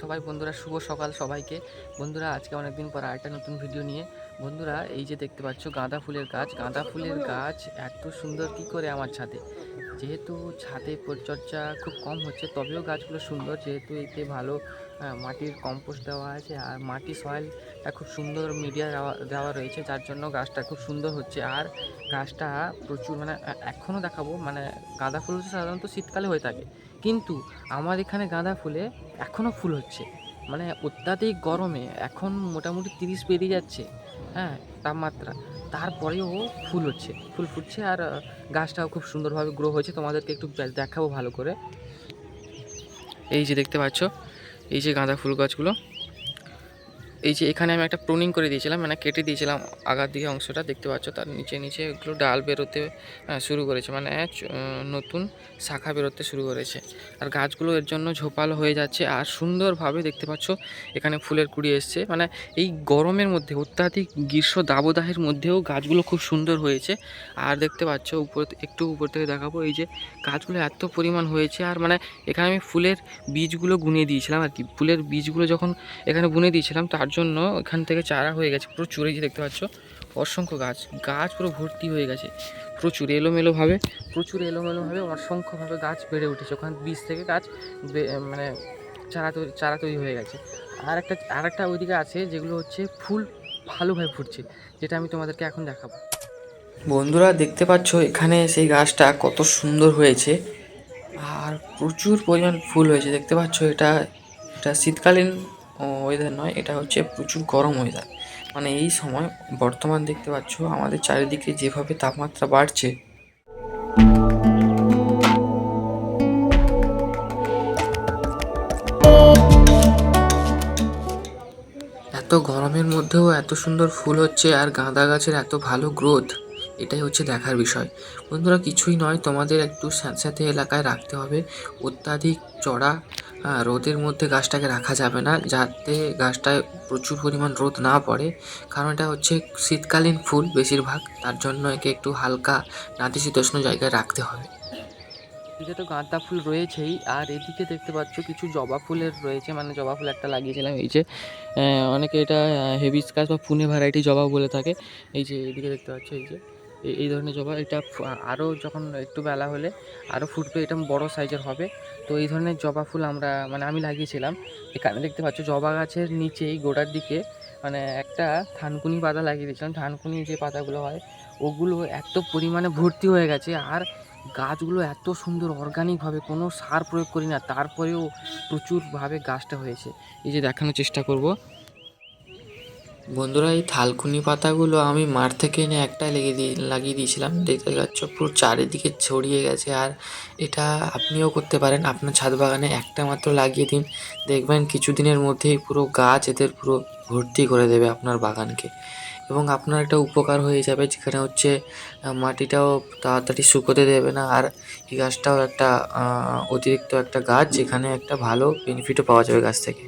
সবাই। বন্ধুরা, শুভ সকাল সবাইকে। বন্ধুরা, আজকে অনেকদিন পর আরেকটা নতুন ভিডিও নিয়ে। বন্ধুরা, এই যে দেখতে পাচ্ছ গাঁদা ফুলের গাছ, গাঁদা ফুলের গাছ এত সুন্দর কি করে আমার ছাদে। যেহেতু ছাদে পরিচর্যা খুব কম হচ্ছে, তবেও গাছগুলো সুন্দর। যেহেতু এতে ভালো মাটির কম্পোস্ট দেওয়া আছে আর মাটি সয়েলটা খুব সুন্দর মিডিয়া দেওয়া দেওয়া রয়েছে, যার জন্য গাছটা খুব সুন্দর হচ্ছে। আর গাছটা প্রচুর মানে এখনও দেখাবো মানে গাঁদা ফুল সাধারণত শীতকালে হয়ে থাকে। কিন্তু আমার এখানে গাঁদা ফুলে এখনও ফুল হচ্ছে। মানে অত্যাধিক গরমে এখন মোটামুটি তিরিশ পেরিয়ে যাচ্ছে হ্যাঁ তাপমাত্রা। তারপরেও ফুল হচ্ছে, ফুল ফুটছে আর গাছটাও খুব সুন্দরভাবে গ্রো হয়েছে। তোমাদেরকে একটু দেখাবো ভালো করে। এই যে দেখতে পাচ্ছ, এই যে গাঁদা ফুল গাছগুলো। এই যে এখানে আমি একটা প্রুনিং করে দিয়েছিলাম মানে কেটে দিয়েছিলাম আগার দিকে অংশটা, দেখতে পাচ্ছ তার নিচে নিচে এগুলো ডাল বেরোতে শুরু করেছে মানে নতুন শাখা বেরোতে শুরু করেছে। আর গাছগুলো এর জন্য ঝোপালো হয়ে যাচ্ছে, আর সুন্দরভাবে দেখতে পাচ্ছ এখানে ফুলের কুড়ি এসছে মানে এই গরমের মধ্যে, অত্যাধিক গ্রীষ্ম দাবদাহের মধ্যেও গাছগুলো খুব সুন্দর হয়েছে। আর দেখতে পাচ্ছ উপর, একটু উপর থেকে দেখাবো, এই যে গাছগুলো এত পরিমাণ হয়েছে, আর মানে এখানে আমি ফুলের বীজগুলো গুনিয়ে দিয়েছিলাম আর কি। ফুলের বীজগুলো যখন এখানে বুনে দিয়েছিলাম, তার জন্য এখান থেকে চারা হয়ে গেছে। প্রচুর এই যে দেখতে পাচ্ছ, অসংখ্য গাছ। গাছ পুরো ভর্তি হয়ে গেছে। প্রচুর এলোমেলোভাবে প্রচুর এলোমেলোভাবে অসংখ্যভাবে গাছ বেড়ে উঠেছে। ওখান বীজ থেকে গাছ মানে চারা তৈরি চারা তৈরি হয়ে গেছে। আর একটা আর একটা ওইদিকে আছে যেগুলো হচ্ছে ফুল ভালোভাবে ফুটছে, যেটা আমি তোমাদেরকে এখন দেখাবো। বন্ধুরা, দেখতে পাচ্ছ এখানে সেই গাছটা কত সুন্দর হয়েছে। আর প্রচুর পরিমাণ ফুল হয়েছে। দেখতে পাচ্ছ এটা এটা শীতকালীন ওয়েদার নয়, এটা হচ্ছে প্রচুর গরম ওয়েদার মানে এই সময় বর্তমান দেখতে পাচ্ছ, আমাদের চারিদিকে যেভাবে তাপমাত্রা বাড়ছে। এত গরমের মধ্যেও এত সুন্দর ফুল হচ্ছে আর গাঁদা গাছের এত ভালো গ্রোথ এটাই হচ্ছে দেখার বিষয়। বন্ধুরা, কিছুই নয়, তোমাদের একটু স্যাঁতস্যাঁতে এলাকায় রাখতে হবে। অত্যাধিক চড়া আহ, রোদের মধ্যে গাছটাকে রাখা যাবে না যাতে গাছটায় প্রচুর পরিমাণ রোদ না পড়ে। কারণ এটা হচ্ছে শীতকালীন ফুল বেশিরভাগ তার জন্য একে একটু হালকা নাতিশীতোষ্ণ জায়গায় রাখতে হবে। এদিকে তো গাঁদা ফুল রয়েছেই আর এদিকে দেখতে পাচ্ছ কিছু জবা ফুলের রয়েছে মানে জবা ফুল একটা লাগিয়েছিলাম এই যে অনেকে এটা হেবিসকাস বা পুনে ভ্যারাইটি জবা বলে থাকে। এই যে এদিকে দেখতে পাচ্ছ এই যে। এই- ধরনের জবা। এটা আরও যখন একটু বেলা হলে আরও ফুটবে, এটা বড় সাইজের হবে। তো এই ধরনের জবা ফুল আমরা মানে আমি লাগিয়েছিলাম। এখানে দেখতে পাচ্ছ জবা গাছের নিচেই গোড়ার দিকে মানে একটা থানকুনি পাতা লাগিয়ে দিয়েছিলাম। থানকুনি যে পাতাগুলো হয়, ওগুলো এত পরিমাণে ভর্তি হয়ে গেছে আর গাছগুলো এত সুন্দর অর্গানিকভাবে কোনো সার প্রয়োগ করি না তারপরেও প্রচুরভাবে গাছটা হয়েছে। এই যে দেখানোর চেষ্টা করব। বন্ধুরা, এই থালকুনি পাতাগুলো আমি মাঠ থেকে এনে একটাই লেগে দিয়ে, লাগিয়ে দিয়েছিলাম। দেখতে পাচ্ছ, পুরো চারিদিকে ছড়িয়ে গেছে। আর এটা আপনিও করতে পারেন। আপনার ছাদ বাগানে একটা মাত্র লাগিয়ে দিন। দেখবেন কিছুদিনের মধ্যেই পুরো গাছ এদের পুরো ভর্তি করে দেবে আপনার বাগানকে। এবং আপনার একটা উপকার হয়ে যাবে, যেখানে হচ্ছে মাটিটাও তাড়াতাড়ি শুকোতে দেবে না। আর এই গাছটাও একটা অতিরিক্ত একটা গাছ, যেখানে একটা ভালো বেনিফিটও পাওয়া যাবে গাছ থেকে।